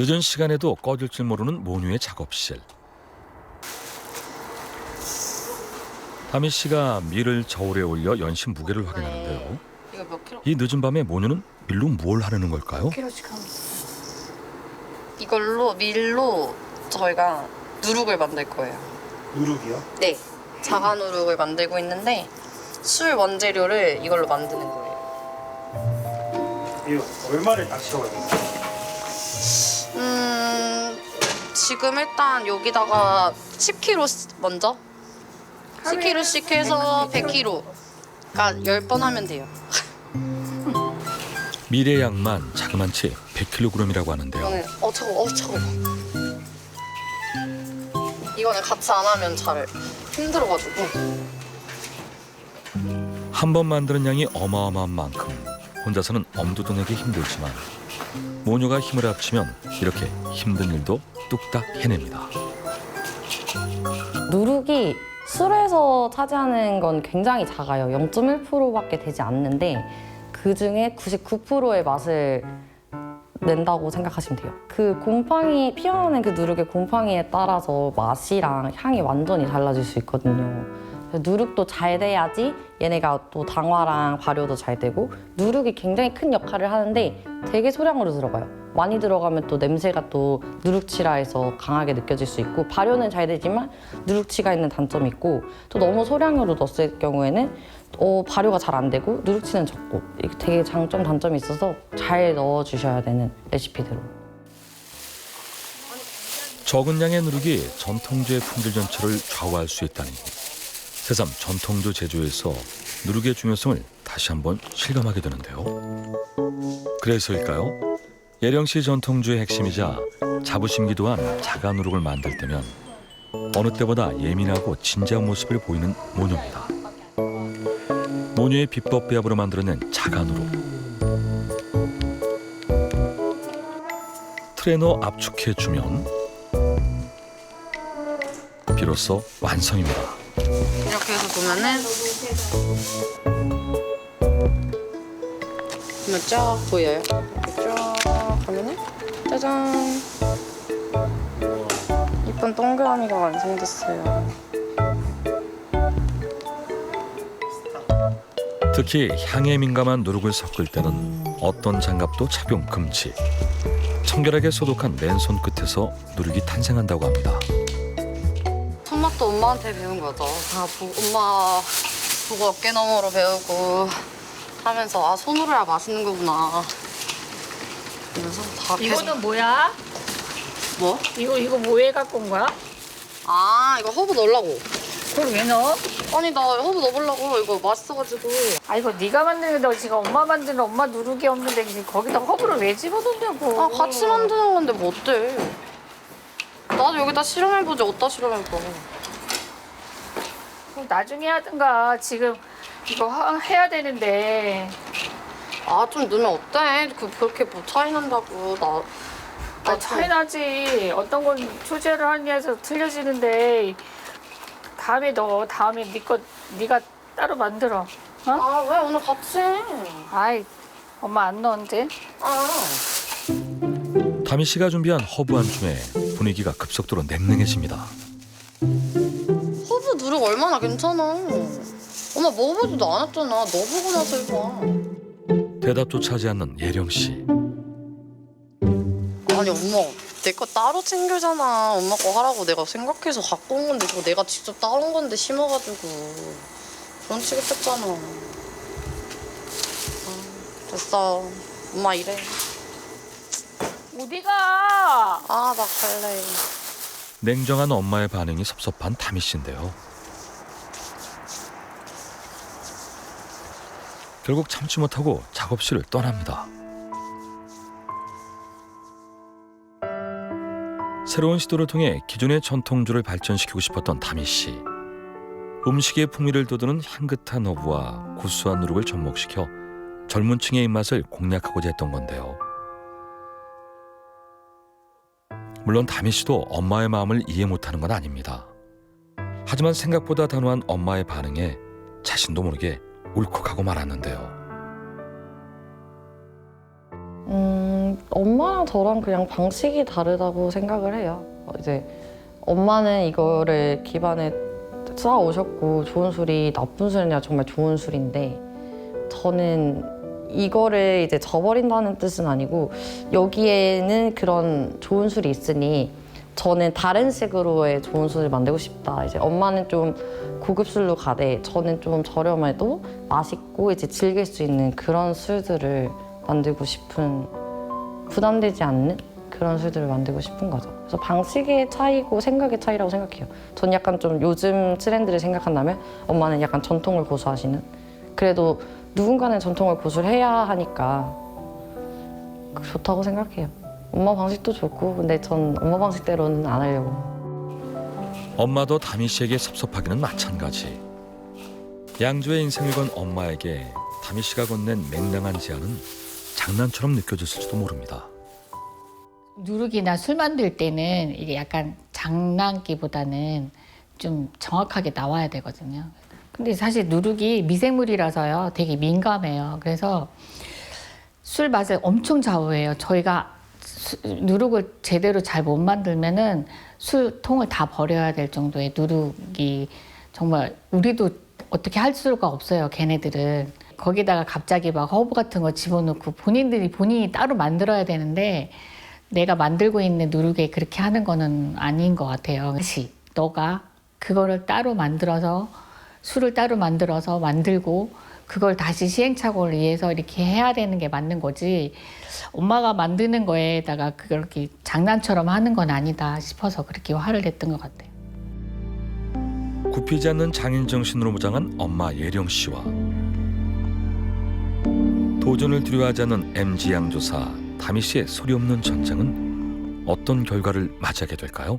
늦은 시간에도 꺼질 줄 모르는 모뉴의 작업실. 다미 씨가 밀을 저울에 올려 연신 무게를 확인하는데요. 이거 몇 킬로? 이 늦은 밤에 모뉴는 밀로 뭘 하려는 걸까요? 킬로씩 이걸로 밀로 저희가 누룩을 만들 거예요. 누룩이요? 네. 자가 누룩을 만들고 있는데 술 원재료를 이걸로 만드는 거예요. 이거 얼마를 딱 채워야 돼요? 음 지금 일단 여기다가 10kg 먼저 10kg씩 해서 100kg. 그러니까 10번 하면 돼요. 밀의 양만 자그만치 100kg이라고 하는데요. 이거는 어 저거 어 저거. 이거는 같이 안 하면 잘 힘들어가지고. 한 번 만드는 양이 어마어마한 만큼 혼자서는 엄두도 내기 힘들지만 모뉴가 힘을 합치면 이렇게 힘든 일도 뚝딱 해냅니다. 누룩이 술에서 차지하는 건 굉장히 작아요. 0.1%밖에 되지 않는데 그 중에 99%의 맛을 낸다고 생각하시면 돼요. 그 곰팡이 피어나는 그 누룩의 곰팡이에 따라서 맛이랑 향이 완전히 달라질 수 있거든요. 누룩도 잘 돼야지 얘네가 또 당화랑 발효도 잘 되고 누룩이 굉장히 큰 역할을 하는데 되게 소량으로 들어가요. 많이 들어가면 또 냄새가 또 누룩치라 해서 강하게 느껴질 수 있고 발효는 잘 되지만 누룩치가 있는 단점이 있고 또 너무 소량으로 넣었을 경우에는 어, 발효가 잘 안 되고 누룩치는 적고 이게 되게 장점 단점이 있어서 잘 넣어 주셔야 되는 레시피대로. 적은 양의 누룩이 전통주의 품질 전체를 좌우할 수 있다니 새삼 전통주 제조에서 누룩의 중요성을 다시 한번 실감하게 되는데요. 그래서일까요? 예령시 전통주의 핵심이자 자부심 기도한 자가 누룩을 만들 때면 어느 때보다 예민하고 진지한 모습을 보이는 모녀입니다. 모녀의 비법 배합으로 만들어낸 자가 누룩. 트레너 압축해 주면 비로소 완성입니다. 보면은 보면 쫙 보여요. 쫙 하면은 짜잔 이쁜 동그라미가 완성됐어요. 특히 향에 민감한 누룩을 섞을 때는 어떤 장갑도 착용 금지. 청결하게 소독한 맨손 끝에서 누룩이 탄생한다고 합니다. 손맛도 엄마한테 배운 거죠. 다 보, 엄마 보고 어깨 너머로 배우고 하면서 아 손으로 해야 맛있는 거구나. 그래서 다 계속 이거는 뭐야? 뭐? 이거 이거 뭐해 갖고 온 거야? 아 이거 허브 넣으려고. 그걸 왜 넣어? 아니 나 허브 넣어보려고 이거 맛있어가지고. 아 이거 네가 만드는 거 지금 엄마 만드는 엄마 누룩이 없는데 지금 거기다 허브를 왜 집어넣냐고. 아 같이 만드는 건데 뭐 어때? 나도 여기다 실험해보지 어디다 실험해봐. 그럼 나중에 하든가 지금 이거 하- 해야 되는데. 아좀 넣으면 어때? 그 그렇게 뭐 차이 난다고 나. 아, 차이 나지. 어떤 건 초제를 하냐에서 틀려지는데 다음에 너 다음에 네거 네가 따로 만들어. 어? 아왜 오늘 같이 해? 아이 엄마 안 넣었는데. 아. 다미 씨가 준비한 허브 한 줌에 분위기가 급속도로 냉랭해집니다. 괜찮아. 엄마 먹어보지도 않았잖아. 너 보고 나서 해봐. 대답조차 하지 않는 예령 씨. 아니 엄마 내 거 따로 챙겨잖아. 엄마 거 하라고 내가 생각해서 갖고 온 건데 그거 내가 직접 따온 건데 심어가지고 그런 취급했잖아. 아, 됐어. 엄마 이래. 어디가? 아 나 갈래. 냉정한 엄마의 반응이 섭섭한 다미 씨인데요. 결국 참지 못하고 작업실을 떠납니다. 새로운 시도를 통해 기존의 전통주를 발전시키고 싶었던 다미 씨. 음식의 풍미를 돋우는 향긋한 허브와 구수한 누룩을 접목시켜 젊은 층의 입맛을 공략하고자 했던 건데요. 물론 다미 씨도 엄마의 마음을 이해 못하는 건 아닙니다. 하지만 생각보다 단호한 엄마의 반응에 자신도 모르게 울컥하고 말았는데요. 음, 엄마랑 저랑 그냥 방식이 다르다고 생각을 해요. 어, 이제 엄마는 이거를 기반에 쌓아 오셨고 좋은 술이 나쁜 술이냐 정말 좋은 술인데 저는 이거를 이제 저버린다는 뜻은 아니고 여기에는 그런 좋은 술이 있으니 저는 다른 식으로의 좋은 술을 만들고 싶다. 이제 엄마는 좀 고급 술로 가되 저는 좀 저렴해도 맛있고 이제 즐길 수 있는 그런 술들을 만들고 싶은 부담되지 않는 그런 술들을 만들고 싶은 거죠. 그래서 방식의 차이고 생각의 차이라고 생각해요. 전 약간 좀 요즘 트렌드를 생각한다면 엄마는 약간 전통을 고수하시는 그래도 누군가는 전통을 고수해야 하니까 좋다고 생각해요. 엄마 방식도 좋고 근데 전 엄마 방식대로는 안 하려고. 엄마도 다미 씨에게 섭섭하기는 마찬가지. 양조의 인생을 건 엄마에게 다미 씨가 건넨 맹랑한 제안은 장난처럼 느껴졌을지도 모릅니다. 누룩이나 술 만들 때는 이게 약간 장난기보다는 좀 정확하게 나와야 되거든요. 근데 사실 누룩이 미생물이라서요. 되게 민감해요. 그래서 술 맛을 엄청 좌우해요. 저희가 수- 누룩을 제대로 잘 못 만들면은 술통을 다 버려야 될 정도의 누룩이 정말 우리도 어떻게 할 수가 없어요. 걔네들은 거기다가 갑자기 막 허브 같은 거 집어넣고 본인들이 본인이 따로 만들어야 되는데 내가 만들고 있는 누룩에 그렇게 하는 거는 아닌 것 같아요. 다시 너가 그거를 따로 만들어서 술을 따로 만들어서 만들고 그걸 다시 시행착오를 위해서 이렇게 해야 되는 게 맞는 거지. 엄마가 만드는 거에다가 그렇게 장난처럼 하는 건 아니다 싶어서 그렇게 화를 냈던 것 같아요. 굽히지 않는 장인 정신으로 무장한 엄마 예령 씨와 도전을 두려워하지 않는 MG 양조사 다미 씨의 소리 없는 전쟁은 어떤 결과를 맞이하게 될까요?